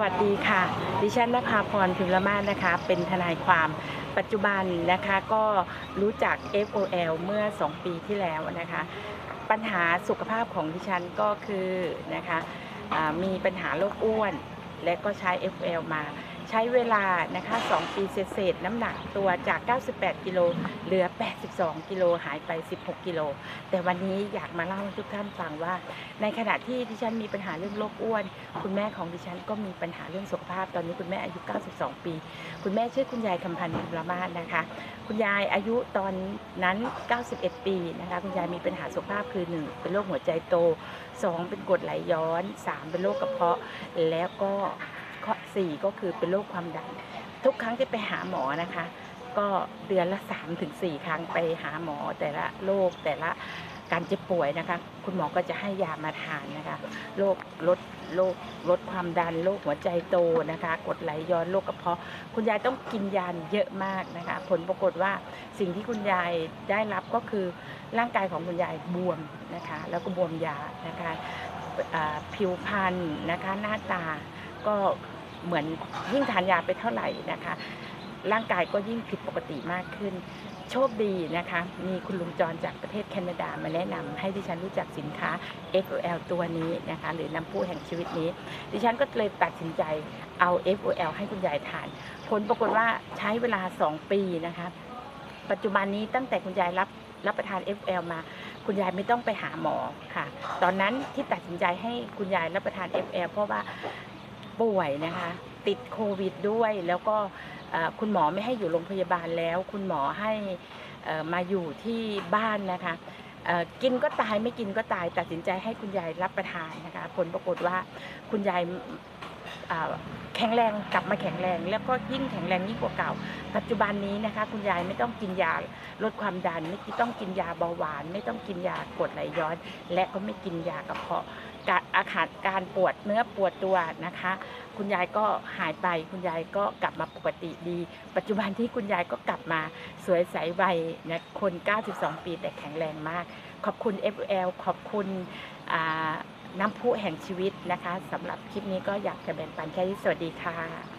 วัสดีค่ะ ดิฉันนภาพรพิมรมาศนะคะ เป็นทนายความปัจจุบันนะคะก็รู้จัก FOL เมื่อ 2 ปีที่แล้วนะคะ ปัญหาสุขภาพของดิฉันก็คือนะคะมีปัญหาโรคอ้วน และก็ใช้ FOL มา ช้เวลานะคะ2ปีเศษๆน้ำหนักตัวจาก 98 กิโลเหลือ 82 กิโลหายไป 16 กิโล แต่วันนี้อยากมาเล่าให้ทุกท่านฟังว่า ในขณะที่ดิฉันมีปัญหาเรื่องโรคอ้วน คุณแม่ของดิฉันก็มีปัญหาเรื่องสุขภาพ ตอนนี้คุณแม่อายุ 92 ปี คุณแม่ชื่อคุณยายคำพันธ์พิมรมาศนะคะ คุณยายอายุตอนนั้น 91 ปีนะคะคุณยายมีปัญหาสุขภาพคือ 1 เป็นโรคหัวใจโต 2 เป็นกรดไหลย้อน 3 เป็นโรคกระเพาะแล้วก็ 4 ก็คือเป็นโรคความดัน ทุกครั้งที่ไปหาหมอนะคะ ก็เดือนละ3ถึง4ครั้งไปหาหมอแต่ละโรคแต่ละการเจ็บป่วยนะคะ คุณหมอก็จะให้ยามาทานนะคะโรคลดโรคลดความดันโรคหัวใจโตนะคะ กดไหลย้อนโรคกระเพาะ คุณยายต้องกินยาเยอะมากนะคะ ผลปรากฏว่าสิ่งที่คุณยายได้รับก็คือร่างกายของคุณยายบวมนะคะ แล้วก็บวมยานะคะผิวพรรณนะคะหน้าตาก็ เหมือนยิ่งทานยาไปเท่าไหร่นะคะ ร่างกายก็ยิ่งผิดปกติมากขึ้น โชคดีนะคะ มีคุณลุงจรจากประเทศแคนาดามาแนะนำให้ดิฉันรู้จักสินค้า FOL ตัวนี้นะคะ หรือน้ำพุแห่งชีวิตนี้ ดิฉันก็เลยตัดสินใจเอา FOL ให้คุณยายทาน ผลปรากฏว่าใช้เวลา 2 ปีนะคะปัจจุบันนี้ตั้งแต่คุณยายรับรับประทาน FL มา คุณยายไม่ต้องไปหาหมอค่ะ ตอนนั้นที่ตัดสินใจให้คุณยายรับประทาน FL เพราะว่า ป่วยนะคะ ติดโควิดด้วย แล้วก็คุณหมอไม่ให้อยู่โรงพยาบาลแล้ว คุณหมอให้เอ่อมาอยู่ที่บ้านนะคะกินก็ตายไม่กินก็ตาย ตัดสินใจให้คุณยายรับประทานนะคะ ผลปรากฏว่าคุณยายแข็งแรงกลับมาแข็งแรง แล้วก็ยิ่งแข็งแรงยิ่งกว่าเก่า ปัจจุบันนี้นะคะ คุณยายไม่ต้องกินยาลดความดัน ไม่ต้องกินยาเบาหวาน ไม่ต้องกินยากดไหลย้อน และก็ไม่กินยากระเพาะ การอาการการปวดเนื้อปวดตัวนะคะ คุณยายก็หายไปคุณยายก็กลับมาปกติดี ปัจจุบันที่คุณยายก็กลับมาสวยใสวัยนะคน 92 ปีแต่แข็งแรงมาก ขอบคุณ FL ขอบคุณน้ำพุแห่งชีวิตนะคะสำหรับคลิปนี้ก็อยากจะแบ่งปันแค่นี้สวัสดีค่ะ